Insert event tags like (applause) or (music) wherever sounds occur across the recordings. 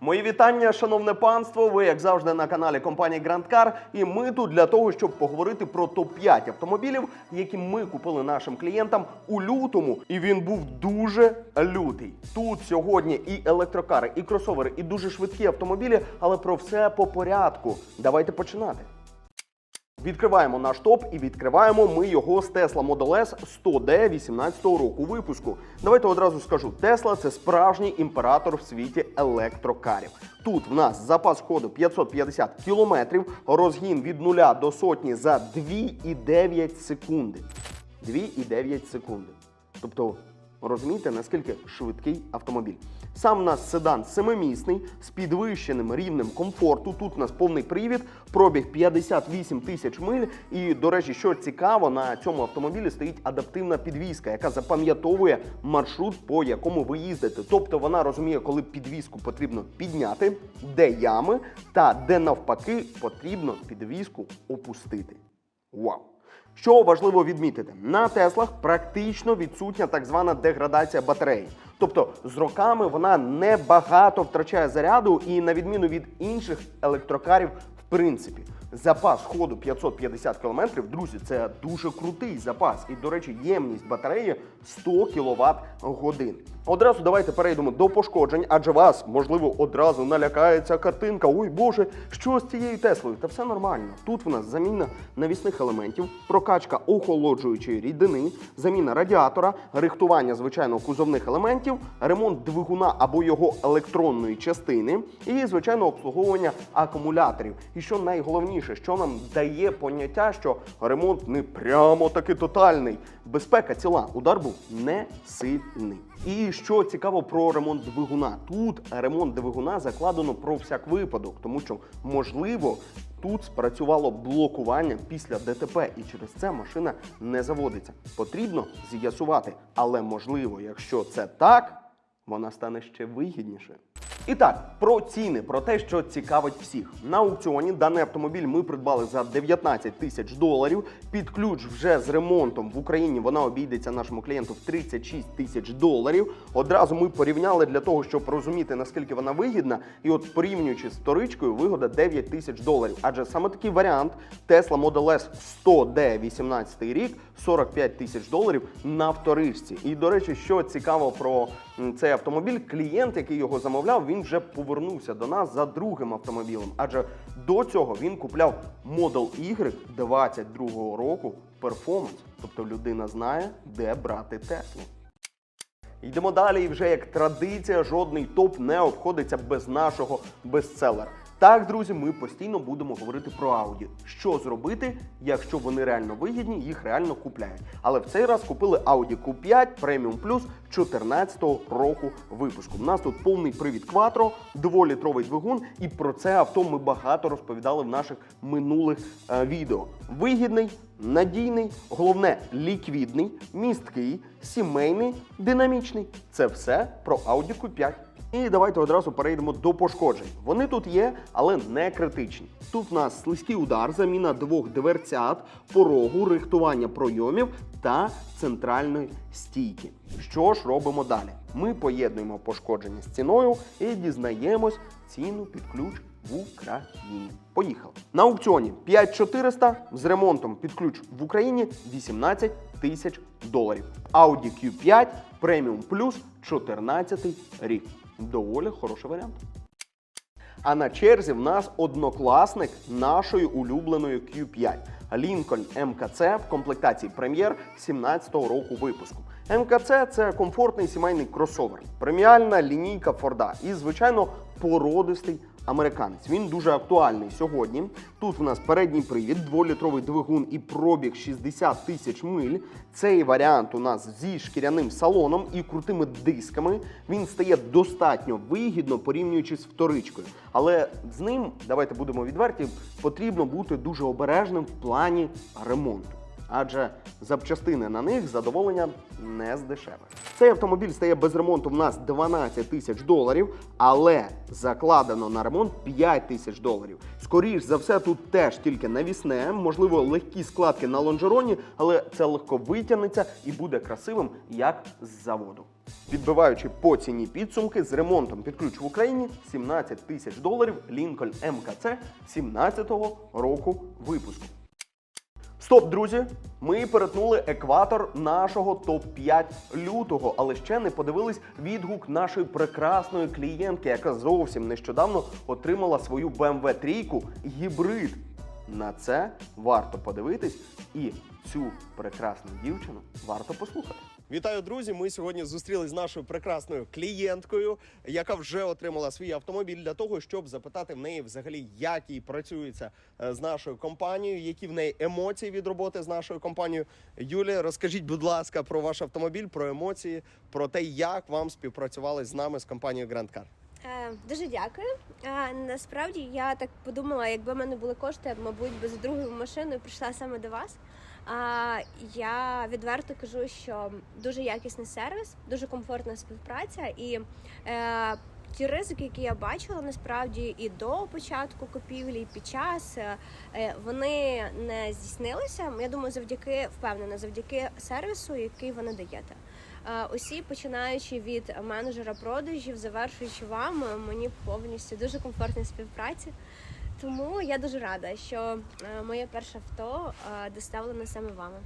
Мої вітання, шановне панство. Ви, як завжди, на каналі компанії Grand Car. І ми тут для того, щоб поговорити про топ-5 автомобілів, які ми купили нашим клієнтам у лютому. І він був дуже лютий. Тут сьогодні і електрокари, і кросовери, і дуже швидкі автомобілі, але про все по порядку. Давайте починати. Відкриваємо наш топ і відкриваємо ми його з Tesla Model S 100D 18-го року випуску. Давайте одразу скажу: Tesla це справжній імператор в світі електрокарів. Тут в нас запас ходу 550 кілометрів, розгін від 0 до сотні за 2,9 секунди. 2,9 секунди. Тобто, розумієте, наскільки швидкий автомобіль. Сам у нас седан семимісний з підвищеним рівнем комфорту. Тут у нас повний привід, пробіг 58 тисяч миль. І, до речі, що цікаво, на цьому автомобілі стоїть адаптивна підвізка, яка запам'ятовує маршрут, по якому ви їздите. Тобто вона розуміє, коли підвізку потрібно підняти, де ями, та де навпаки потрібно підвізку опустити. Вау! Що важливо відмітити, на Теслах практично відсутня так звана деградація батареї. Тобто з роками вона небагато втрачає заряду, і на відміну від інших електрокарів, в принципі, запас ходу 550 км, друзі, це дуже крутий запас. І, до речі, ємність батареї 100 кВт годин. Одразу давайте перейдемо до пошкоджень, адже вас, можливо, одразу налякає ця картинка. Ой Боже, що з цією Теслою? Та все нормально. Тут в нас заміна навісних елементів, прокачка охолоджуючої рідини, заміна радіатора, рихтування звичайно кузовних елементів, ремонт двигуна або його електронної частини, і звичайно обслуговування акумуляторів. І що найголовніше, що нам дає поняття, що ремонт не прямо таки тотальний. Безпека ціла, удар був не сильний. І що цікаво про ремонт двигуна, тут ремонт двигуна закладено про всяк випадок, тому що можливо. Тут спрацювало блокування після ДТП, і через це машина не заводиться. Потрібно з'ясувати, але можливо, якщо це так, вона стане ще вигідніше. І так, про ціни, про те, що цікавить всіх. На аукціоні даний автомобіль ми придбали за 19 тисяч доларів. Під ключ вже з ремонтом в Україні вона обійдеться нашому клієнту в 36 тисяч доларів. Одразу ми порівняли для того, щоб розуміти наскільки вона вигідна. І от порівнюючи з вторичкою, вигода 9 тисяч доларів. Адже саме такий варіант Tesla Model S 100D 18 рік 45 тисяч доларів на вторичці. І до речі, що цікаво про цей автомобіль, клієнт, який його замовляв, він вже повернувся до нас за другим автомобілем. Адже до цього він купляв Model Y 22 року Performance. Тобто людина знає, де брати Теслу. Йдемо далі, і вже як традиція, жодний топ не обходиться без нашого бестселера. Так, друзі, ми постійно будемо говорити про Audi. Що зробити, якщо вони реально вигідні, їх реально купляють. Але в цей раз купили Audi Q5 Premium Plus 14 року випуску. У нас тут повний привід Quattro, дволітровий двигун, і про це авто ми багато розповідали в наших минулих е, відео. Вигідний, надійний, головне ліквідний, місткий, сімейний, динамічний. Це все про Audi Q5. І давайте одразу перейдемо до пошкоджень. Вони тут є, але не критичні. Тут в нас слизький удар, заміна двох дверцят, порогу, рихтування пройомів та центральної стійки. Що ж робимо далі? Ми поєднуємо пошкодження з ціною і дізнаємось ціну під ключ в Україні. Поїхали. На аукціоні 5400 з ремонтом під ключ в Україні 18 тисяч доларів. Audi Q5 Premium Plus 14 рік. Доволі хороший варіант. А на черзі в нас однокласник нашої улюбленої Q5 Lincoln МКЦ в комплектації прем'єр 17-го року випуску. МКЦ це комфортний сімейний кросовер, преміальна лінійка Форда і, звичайно, породистий американець. Він дуже актуальний сьогодні. Тут у нас передній привід, дволітровий двигун і пробіг 60 тисяч миль. Цей варіант у нас зі шкіряним салоном і крутими дисками. Він стає достатньо вигідно порівнюючи з вторичкою. Але з ним, давайте будемо відверті, потрібно бути дуже обережним в плані ремонту. Адже запчастини на них задоволення не з дешевих. Цей автомобіль стає без ремонту в нас 12 тисяч доларів, але закладено на ремонт 5 тисяч доларів. Скоріш за все, тут теж тільки навісне, можливо, легкі складки на лонжероні, але це легко витягнеться і буде красивим, як з заводу. Підбиваючи по ціні підсумки з ремонтом під ключ в Україні 17 тисяч доларів Lincoln МКЦ 17-го року випуску. Стоп, друзі! Ми перетнули екватор нашого топ-5 лютого, але ще не подивились відгук нашої прекрасної клієнтки, яка зовсім нещодавно отримала свою BMW трійку гібрид. На це варто подивитись, і цю прекрасну дівчину варто послухати. Вітаю, друзі! Ми сьогодні зустрілись з нашою прекрасною клієнткою, яка вже отримала свій автомобіль для того, щоб запитати в неї взагалі, як їй працюється е, з нашою компанією, які в неї емоції від роботи з нашою компанією. Юлія, розкажіть, будь ласка, про ваш автомобіль, про емоції, про те, як вам співпрацювали з нами з компанією Grand Car. Е, Дуже дякую. Е, Насправді я так подумала, якби в мене були кошти, мабуть, би за другою машиною прийшла саме до вас. А я відверто кажу, що дуже якісний сервіс, дуже комфортна співпраця і. Е, Ті ризики, які я бачила, насправді і до початку купівлі, і під час е, е, вони не здійснилися. Я думаю, завдяки впевнена, завдяки сервісу, який ви надаєте. Е, Усі починаючи від менеджера продажів, завершуючи вам, е, мені повністю дуже комфортна співпраця. Тому я дуже рада, що е, моє перше авто е, доставлено саме вами.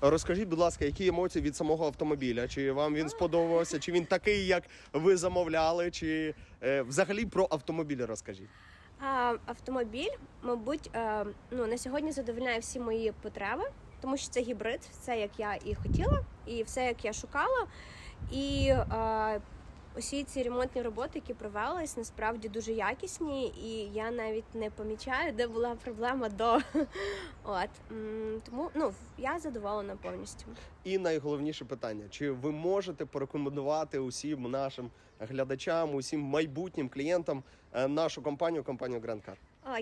Розкажіть, будь ласка, які емоції від самого автомобіля? Чи вам він сподобався? Чи він такий, як ви замовляли? Чи е, взагалі про автомобіль розкажіть? А автомобіль, мабуть, ну на сьогодні задовольняє всі мої потреби, тому що це гібрид, все як я і хотіла, і все як я шукала. І усі ці ремонтні роботи, які провелись, насправді дуже якісні, і я навіть не помічаю, де була проблема до. (laughs) От тому ну я задоволена повністю. І найголовніше питання: чи ви можете порекомендувати усім нашим глядачам, усім майбутнім клієнтам е, нашу компанію, компанію Grand Car?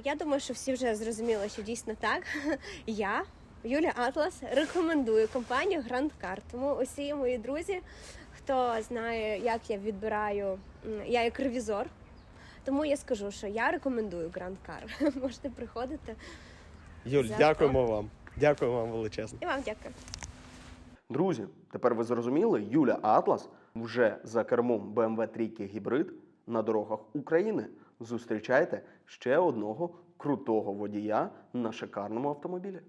Я думаю, що всі вже зрозуміли, що дійсно так. (laughs) Я, Юлія Атлас, рекомендую компанію Grand Car. Тому усі мої друзі, хто знає, як я відбираю, я як ревізор. Тому я скажу, що я рекомендую Grand Car. (laughs) Можете приходити. Юль, дякуємо вам. Дякую вам величезно. І вам дякую. Друзі, тепер ви зрозуміли, Юля Атлас вже за кермом BMW 3 гібрид на дорогах України. Зустрічайте ще одного крутого водія на шикарному автомобілі.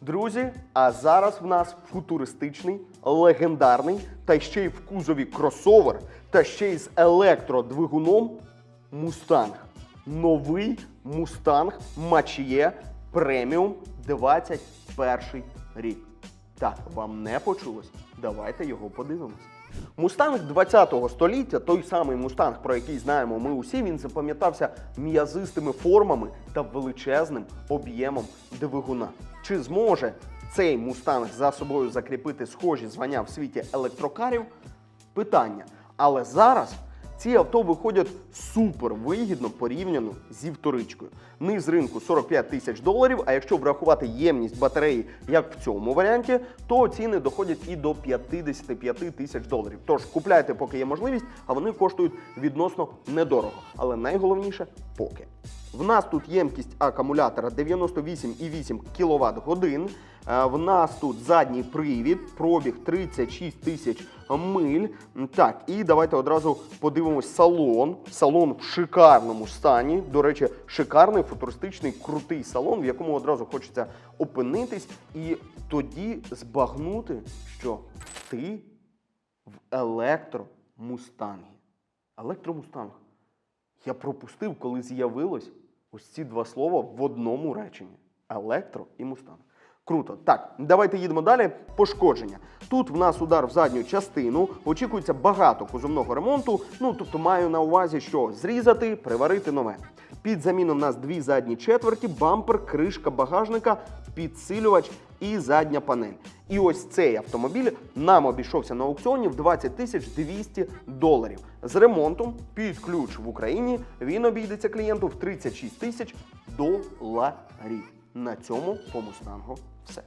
Друзі, а зараз в нас футуристичний, легендарний та ще й в кузові кросовер, та ще й з електродвигуном Мустанг. Новий Мустанг Мачіє преміум 21 рік. Так, вам не почулось? Давайте його подивимось. Мустанг 20-го століття, той самий мустанг, про який знаємо ми усі, він запам'ятався м'язистими формами та величезним об'ємом двигуна. Чи зможе цей мустанг за собою закріпити схожі звання в світі електрокарів? Питання. Але зараз ці авто виходять супер вигідно порівняно зі вторичкою. Низ ринку 45 тисяч доларів. А якщо врахувати ємність батареї, як в цьому варіанті, то ціни доходять і до 55 тисяч доларів. Тож купляйте, поки є можливість, а вони коштують відносно недорого. Але найголовніше поки. В нас тут ємкість акумулятора 98,8 кВт годин. Е, В нас тут задній привід, пробіг 36 тисяч миль. Так, і давайте одразу подивимось салон. Салон в шикарному стані. До речі, шикарний, футуристичний, крутий салон, в якому одразу хочеться опинитись і тоді збагнути, що ти в електромустангі. Електромустанг. Я пропустив, коли з'явилось ось ці два слова в одному реченні: електро і мустанг. Круто. Так, давайте їдемо далі. Пошкодження. Тут в нас удар в задню частину. Очікується багато кузовного ремонту. Ну тобто маю на увазі, що зрізати, приварити нове. Під заміну в нас дві задні четверті, бампер, кришка багажника, підсилювач і задня панель. І ось цей автомобіль нам обійшовся на аукціоні в 20 тисяч 200 доларів. З ремонтом під ключ в Україні він обійдеться клієнту в 36 тисяч доларів. На цьому по мустангу все.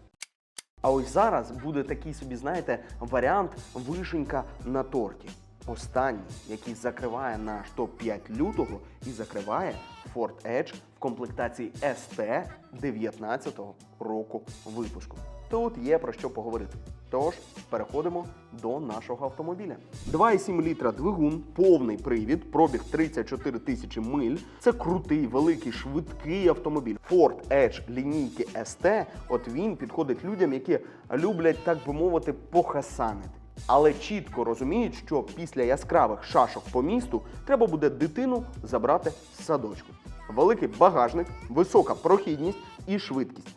А ось зараз буде такий собі, знаєте, варіант вишенька на торті. Останній, який закриває наш топ-5 лютого і закриває Ford Edge в комплектації ST 19-го року випуску. Тут є про що поговорити. Тож переходимо до нашого автомобіля. 2,7 літра двигун, повний привід, пробіг 34 тисячі миль. Це крутий, великий, швидкий автомобіль. Ford Edge лінійки ST. От він підходить людям, які люблять, так би мовити, похасанити. Але чітко розуміють, що після яскравих шашок по місту треба буде дитину забрати з садочку. Великий багажник, висока прохідність і швидкість.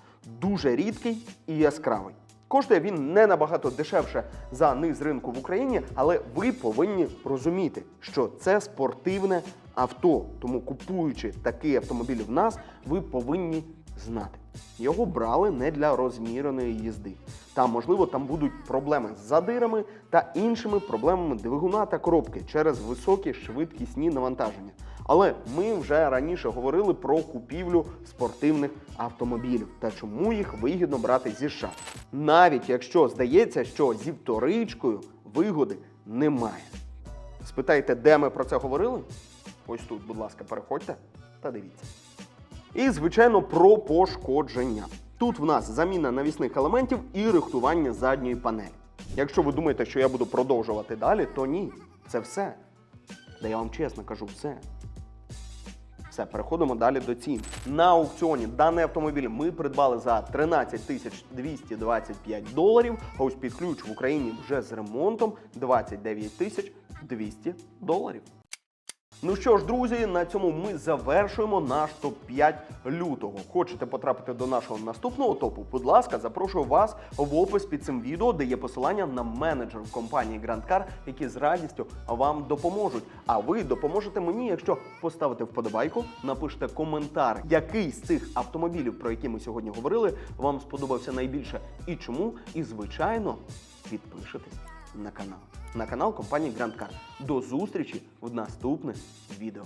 Дуже рідкий і яскравий. Коштує він не набагато дешевше за низ ринку в Україні, але ви повинні розуміти, що це спортивне авто. Тому купуючи такий автомобіль в нас, ви повинні знати. Його брали не для розміреної їзди. Там, можливо, там будуть проблеми з задирами та іншими проблемами двигуна та коробки через високі швидкісні навантаження. Але ми вже раніше говорили про купівлю спортивних автомобілів та чому їх вигідно брати зі США. Навіть якщо здається, що зі вторичкою вигоди немає. Спитайте, де ми про це говорили? Ось тут, будь ласка, переходьте та дивіться. І, звичайно, про пошкодження. Тут в нас заміна навісних елементів і рихтування задньої панелі. Якщо ви думаєте, що я буду продовжувати далі, то ні. Це все. Да я вам чесно кажу, все. Все, переходимо далі до цін. На аукціоні даний автомобіль ми придбали за 13 тисяч 225 доларів, а ось під ключ в Україні вже з ремонтом 29 тисяч 200 доларів. Ну що ж, друзі, на цьому ми завершуємо наш топ-5 лютого. Хочете потрапити до нашого наступного топу? Будь ласка, запрошую вас в опис під цим відео, де є посилання на менеджерів компанії Grand Car, які з радістю вам допоможуть. А ви допоможете мені, якщо поставите вподобайку, напишете коментар, який з цих автомобілів, про які ми сьогодні говорили, вам сподобався найбільше і чому. І звичайно, підпишитесь на канал. На канал компанії Grand Car. До зустрічі в наступних відео.